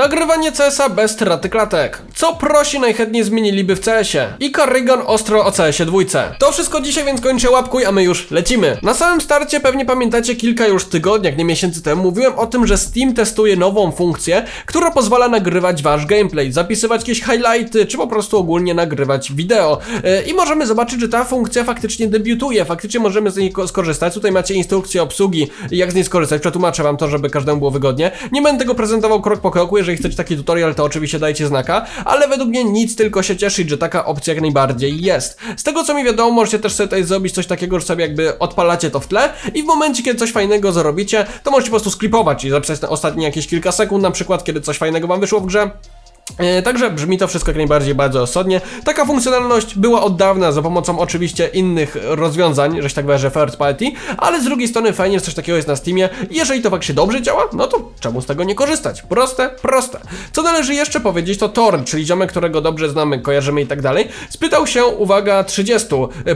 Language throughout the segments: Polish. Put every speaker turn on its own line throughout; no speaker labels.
Nagrywanie CS-a bez straty klatek. Co prosi najchętniej zmieniliby w CS-ie? I Carrigan ostro o CS-ie dwójce. To wszystko dzisiaj, więc kończę łapkuj, a my już lecimy. Na samym starcie pewnie pamiętacie kilka już tygodni, jak nie miesięcy temu, mówiłem o tym, że Steam testuje nową funkcję, która pozwala nagrywać wasz gameplay, zapisywać jakieś highlighty, czy po prostu ogólnie nagrywać wideo. Yy, I możemy zobaczyć, że ta funkcja faktycznie debiutuje, faktycznie możemy z niej ko- skorzystać. Tutaj macie instrukcję obsługi, jak z niej skorzystać. Przetłumaczę wam to, żeby każdemu było wygodnie. Nie będę tego prezentował krok po kroku, jeżeli chcecie taki tutorial, to oczywiście dajcie znaka, ale według mnie nic tylko się cieszyć, że taka opcja jak najbardziej jest. Z tego co mi wiadomo, możecie też sobie tutaj zrobić coś takiego, że sobie jakby odpalacie to w tle i w momencie, kiedy coś fajnego zarobicie, to możecie po prostu sklipować i zapisać na ostatnie jakieś kilka sekund, na przykład, kiedy coś fajnego wam wyszło w grze. E, Także brzmi to wszystko jak najbardziej bardzo rozsądnie. Taka funkcjonalność była od dawna za pomocą oczywiście innych rozwiązań, że się tak wyrażę, third party, ale z drugiej strony fajnie, że coś takiego jest na Steamie. Jeżeli to faktycznie dobrze działa, no to czemu z tego nie korzystać? Proste, proste. Co należy jeszcze powiedzieć, to Torn, czyli ziomek, którego dobrze znamy, kojarzymy i tak dalej, spytał się, uwaga, 30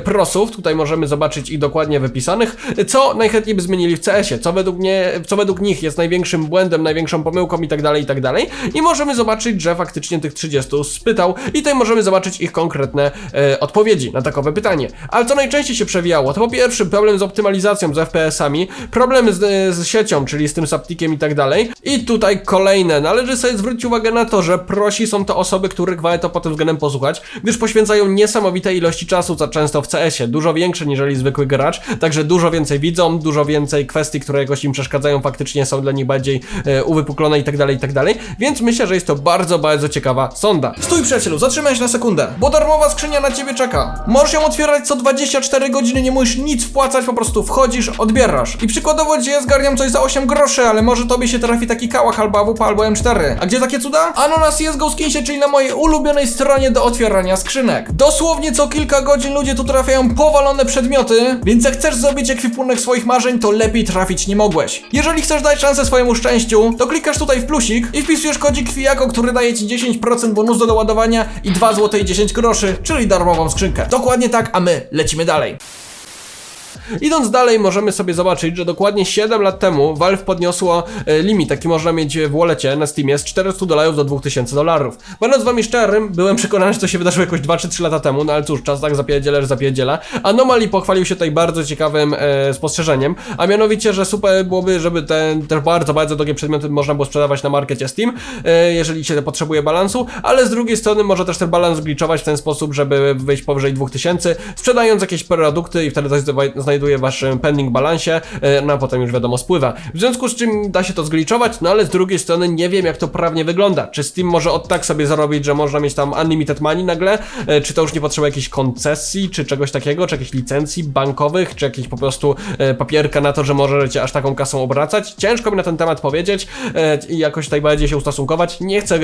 prosów, tutaj możemy zobaczyć ich dokładnie wypisanych, co najchętniej by zmienili w CS-ie, co według mnie, co według nich jest największym błędem, największą pomyłką i tak dalej, i tak dalej. I możemy zobaczyć, że faktycznie tych 30 spytał i tutaj możemy zobaczyć ich konkretne e, odpowiedzi na takowe pytanie. Ale co najczęściej się przewijało, to po pierwsze problem z optymalizacją, z FPS-ami, problemy z, z siecią, czyli z tym saptikiem i tak dalej. I tutaj kolejne, należy sobie zwrócić uwagę na to, że prosi są to osoby, których warto pod tym względem posłuchać, gdyż poświęcają niesamowite ilości czasu, co często w CS-ie, dużo większe niżeli zwykły gracz, także dużo więcej widzą, dużo więcej kwestii, które jakoś im przeszkadzają, faktycznie są dla nich bardziej e, uwypuklone i tak dalej, i tak dalej. Więc myślę, że jest to bardzo, bardzo ciekawa sonda.
Stój przyjacielu, zatrzymaj się na sekundę, bo darmowa skrzynia na ciebie czeka. Możesz ją otwierać co 24 godziny, nie musisz nic wpłacać, po prostu wchodzisz, odbierasz. I przykładowo gdzie zgarniam coś za 8 groszy, ale może tobie się trafi taki kałach albo AWP albo M4. A gdzie takie cuda? Ano na CSGO Skinsie, czyli na mojej ulubionej stronie do otwierania skrzynek. Dosłownie co kilka godzin ludzie tu trafiają powalone przedmioty, więc jak chcesz zrobić ekwipunek swoich marzeń, to lepiej trafić nie mogłeś. Jeżeli chcesz dać szansę swojemu szczęściu, to klikasz tutaj w plusik i wpisujesz kodzik Kwijako, który daje ci 10% bonus do doładowania i 2 zł i 10 groszy, czyli darmową skrzynkę. Dokładnie tak, a my lecimy dalej.
Idąc dalej, możemy sobie zobaczyć, że dokładnie 7 lat temu Valve podniosło e, limit, jaki można mieć w wallecie na Steamie z 400 dolarów do 2000 dolarów. Będąc wami szczerym, byłem przekonany, że to się wydarzyło jakoś 2 czy 3 lata temu, no ale cóż, czas tak zapierdziela, zapierdziela. Anomaly pochwalił się tutaj bardzo ciekawym e, spostrzeżeniem, a mianowicie, że super byłoby, żeby te, te bardzo, bardzo drogie przedmioty można było sprzedawać na markecie Steam, e, jeżeli się potrzebuje balansu, ale z drugiej strony może też ten balans zgliczować w ten sposób, żeby wyjść powyżej 2000, sprzedając jakieś produkty i wtedy to zda- znajduje w waszym pending balansie, e, no a potem już wiadomo spływa. W związku z czym da się to zgliczować, no ale z drugiej strony nie wiem jak to prawnie wygląda. Czy Steam może od tak sobie zarobić, że można mieć tam unlimited money nagle, e, czy to już nie potrzeba jakiejś koncesji, czy czegoś takiego, czy jakichś licencji bankowych, czy jakiejś po prostu e, papierka na to, że możecie aż taką kasą obracać. Ciężko mi na ten temat powiedzieć i jakoś tak bardziej się ustosunkować. Nie chcę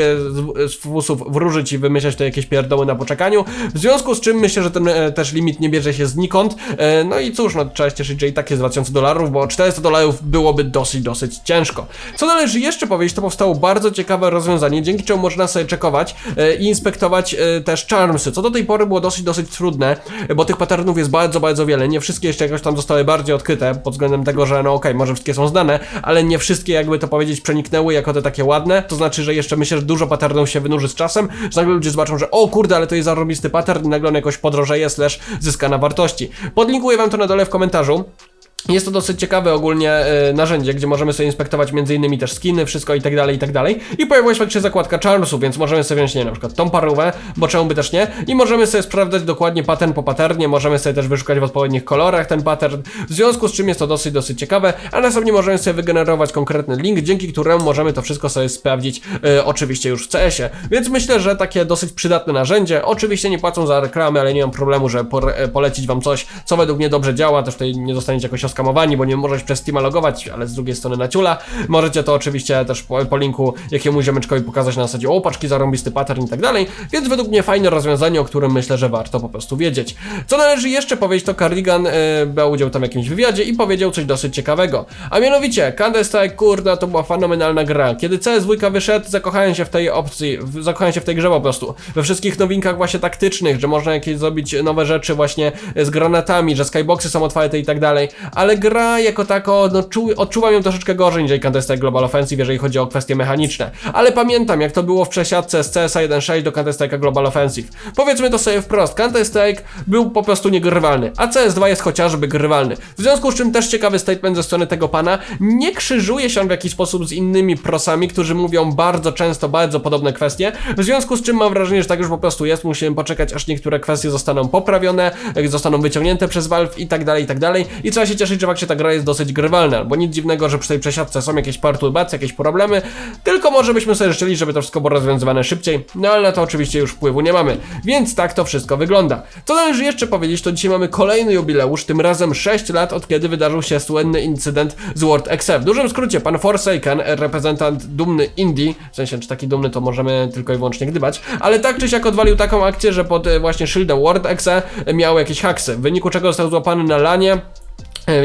z, fusów wróżyć i wymyślać to jakieś pierdoły na poczekaniu, w związku z czym myślę, że ten też limit nie bierze się znikąd. No i cóż, no trzeba cieszyć, że i tak jest 2000 dolarów, bo 400 dolarów byłoby dosyć, dosyć ciężko. Co należy jeszcze powiedzieć, to powstało bardzo ciekawe rozwiązanie, dzięki czemu można sobie czekować e, i inspektować e, też charmsy, co do tej pory było dosyć, dosyć trudne, e, bo tych patternów jest bardzo, bardzo wiele. Nie wszystkie jeszcze jakoś tam zostały bardziej odkryte, pod względem tego, że no okej, może wszystkie są znane, ale nie wszystkie, jakby to powiedzieć, przeniknęły jako te takie ładne. To znaczy, że jeszcze myślę, że dużo patternów się wynurzy z czasem, że nagle ludzie zobaczą, że o kurde, ale to jest zarobisty pattern i nagle on jakoś podrożeje, slash zyska na wartości. Podlinkuję wam to na dole w komentarzu. Jest to dosyć ciekawe ogólnie e, narzędzie, gdzie możemy sobie inspektować innymi też skiny, wszystko i tak dalej, i tak dalej. I pojawiła się faktycznie zakładka Charmsów, więc możemy sobie wziąć, nie na przykład tą parówę, bo czemu by też nie. I możemy sobie sprawdzać dokładnie pattern po patternie, możemy sobie też wyszukać w odpowiednich kolorach ten pattern, w związku z czym jest to dosyć, dosyć ciekawe, a następnie możemy sobie wygenerować konkretny link, dzięki któremu możemy to wszystko sobie sprawdzić e, oczywiście już w CS-ie. Więc myślę, że takie dosyć przydatne narzędzie. Oczywiście nie płacą za reklamy, ale nie mam problemu, że e, polecić wam coś, co według mnie dobrze działa, też tutaj nie zostaniecie jakoś oskamowani, bo nie możesz przez Steama logować, ale z drugiej strony na ciula. Możecie to oczywiście też po, po linku jakiemuś ziomeczkowi pokazać na zasadzie o, paczki zarąbisty pattern i tak dalej, więc według mnie fajne rozwiązanie, o którym myślę, że warto po prostu wiedzieć. Co należy jeszcze powiedzieć, to Cardigan e, brał udział tam w jakimś wywiadzie i powiedział coś dosyć ciekawego. A mianowicie, Counter Strike, kurde, to była fenomenalna gra. Kiedy CS2 wyszedł, zakochałem się w tej opcji, w, zakochałem się w tej grze po prostu. We wszystkich nowinkach właśnie taktycznych, że można jakieś zrobić nowe rzeczy właśnie z granatami, że skyboxy są otwarte i tak dalej. Ale gra jako tako, no czu, odczuwam ją troszeczkę gorzej niż Counter-Strike Global Offensive, jeżeli chodzi o kwestie mechaniczne. Ale pamiętam, jak to było w przesiadce z CSA 1.6 do Counter-Strike'a Global Offensive. Powiedzmy to sobie wprost, Counter-Strike był po prostu niegrywalny, a CS2 jest chociażby grywalny. W związku z czym też ciekawy statement ze strony tego pana, nie krzyżuje się on w jakiś sposób z innymi prosami, którzy mówią bardzo często bardzo podobne kwestie, w związku z czym mam wrażenie, że tak już po prostu jest, musimy poczekać aż niektóre kwestie zostaną poprawione, zostaną wyciągnięte przez Valve i tak dalej, i tak dalej i trzeba się cieszyć, że faktycznie ta gra jest dosyć grywalna, bo nic dziwnego, że przy tej przesiadce są jakieś perturbacje, jakieś problemy, tylko może byśmy sobie życzyli, żeby to wszystko było rozwiązywane szybciej, no ale na to oczywiście już wpływu nie mamy, więc tak to wszystko wygląda. Co należy jeszcze powiedzieć, to dzisiaj mamy kolejny jubileusz, tym razem 6 lat od kiedy wydarzył się słynny incydent z World XF. W dużym skrócie, pan Forsaken, reprezentant dumny Indii, w sensie czy taki dumny to możemy tylko i wyłącznie gdybać, ale tak czy siak odwalił taką akcję, że pod e, właśnie szyldem World XE miał jakieś haksy, w wyniku czego został złapany na lanie,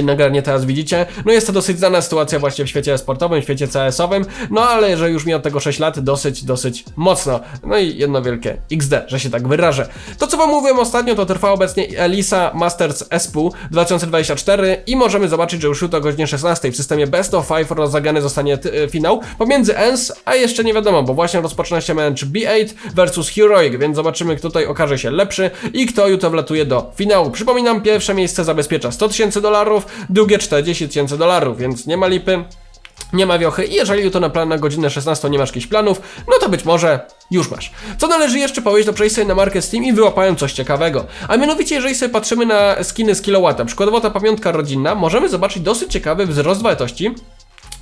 Nagranie teraz widzicie. No jest to dosyć znana sytuacja właśnie w świecie sportowym, w świecie CS-owym, no ale że już mi od tego 6 lat dosyć, dosyć mocno. No i jedno wielkie XD, że się tak wyrażę. To co wam mówiłem ostatnio, to trwa obecnie Elisa Masters SPU 2024 i możemy zobaczyć, że już jutro o godzinie 16 w systemie Best of 5 rozegrany zostanie e, finał pomiędzy ENS, a jeszcze nie wiadomo, bo właśnie rozpoczyna się mecz B8 versus Heroic, więc zobaczymy kto tutaj okaże się lepszy i kto jutro wlatuje do finału. Przypominam, pierwsze miejsce zabezpiecza 100 tysięcy dolarów, drugie 40 tysięcy dolarów, więc nie ma lipy. Nie ma wiochy i jeżeli jutro na plan na godzinę 16 nie masz jakichś planów, no to być może już masz. Co należy jeszcze powiedzieć, to przejść sobie na markę Steam i wyłapałem coś ciekawego. A mianowicie, jeżeli sobie patrzymy na skiny z kilowata, przykładowo ta pamiątka rodzinna, możemy zobaczyć dosyć ciekawy wzrost wartości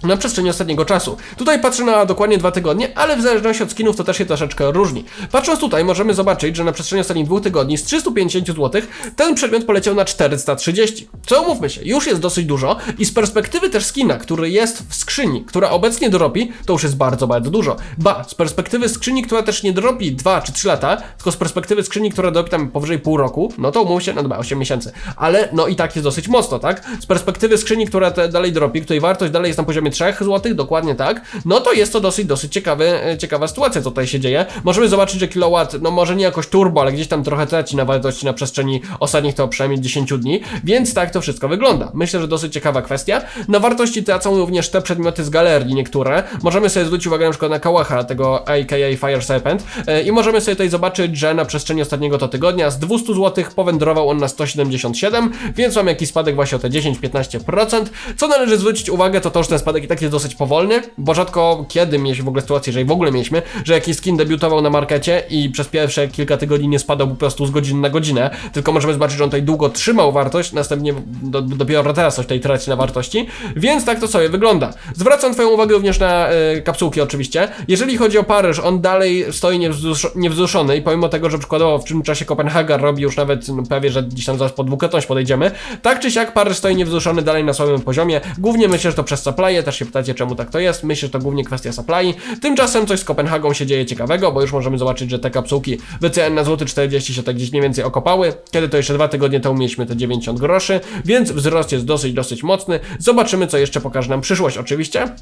na przestrzeni ostatniego czasu. Tutaj patrzę na dokładnie dwa tygodnie, ale w zależności od skinów to też się troszeczkę różni. Patrząc tutaj możemy zobaczyć, że na przestrzeni ostatnich dwóch tygodni z 350 zł ten przedmiot poleciał na 430. Co umówmy się, już jest dosyć dużo i z perspektywy też skina, który jest w skrzyni, która obecnie dropi, to już jest bardzo, bardzo dużo. Ba, z perspektywy skrzyni, która też nie dropi 2 czy 3 lata, tylko z perspektywy skrzyni, która dropi tam powyżej pół roku, no to umówmy się, no dobra, 8 miesięcy. Ale no i tak jest dosyć mocno, tak? Z perspektywy skrzyni, która dalej dropi, której wartość dalej jest na poziomie 3 zł, dokładnie tak, no to jest to dosyć, dosyć ciekawy, e, ciekawa sytuacja, co tutaj się dzieje. Możemy zobaczyć, że kilowatt, no może nie jakoś turbo, ale gdzieś tam trochę traci na wartości na przestrzeni ostatnich to przynajmniej 10 dni, więc tak to wszystko wygląda. Myślę, że dosyć ciekawa kwestia. Na wartości tracą również te przedmioty z galerii niektóre. Możemy sobie zwrócić uwagę na przykład na Kałacha, tego aka Fire Serpent e, i możemy sobie tutaj zobaczyć, że na przestrzeni ostatniego to tygodnia z 200 zł powędrował on na 177, więc mamy jakiś spadek właśnie o te 10-15%. Co należy zwrócić uwagę, to to, że ten spadek i tak jest dosyć powolny, bo rzadko kiedy mieliśmy w ogóle sytuację, jeżeli w ogóle mieliśmy, że jakiś skin debiutował na markecie i przez pierwsze kilka tygodni nie spadał po prostu z godziny na godzinę, tylko możemy zobaczyć, że on tutaj długo trzymał wartość, następnie do, dopiero teraz coś tutaj traci na wartości, więc tak to sobie wygląda. Zwracam Twoją uwagę również na e, kapsułki oczywiście. Jeżeli chodzi o Paryż, on dalej stoi niewzrusz- niewzruszony i pomimo tego, że przykładowo w tym czasie Kopenhaga robi już nawet no, prawie, że gdzieś tam zaraz po dwukrotność podejdziemy, tak czy siak Paryż stoi niewzruszony dalej na słabym poziomie. Głównie myślę, że to przez supply, też się pytacie czemu tak to jest. Myślę, że to głównie kwestia supply. Tymczasem coś z Kopenhagą się dzieje ciekawego, bo już możemy zobaczyć, że te kapsułki wycen na złoty 40 się tak gdzieś mniej więcej okopały. Kiedy to jeszcze dwa tygodnie temu mieliśmy te 90 groszy, więc wzrost jest dosyć, dosyć mocny. Zobaczymy, co jeszcze pokaże nam przyszłość oczywiście.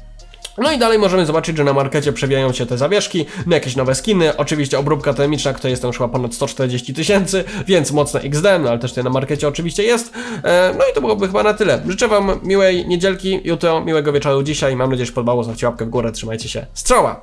No i dalej możemy zobaczyć, że na markecie przewijają się te zawieszki, na jakieś nowe skiny, oczywiście obróbka termiczna, która jest tam chyba ponad 140 tysięcy, więc mocne XD, no ale też tutaj na markecie oczywiście jest. E, no i to byłoby chyba na tyle. Życzę wam miłej niedzielki, jutro, miłego wieczoru dzisiaj, mam nadzieję, że podobało, zostawcie łapkę w górę, trzymajcie się. Strzała!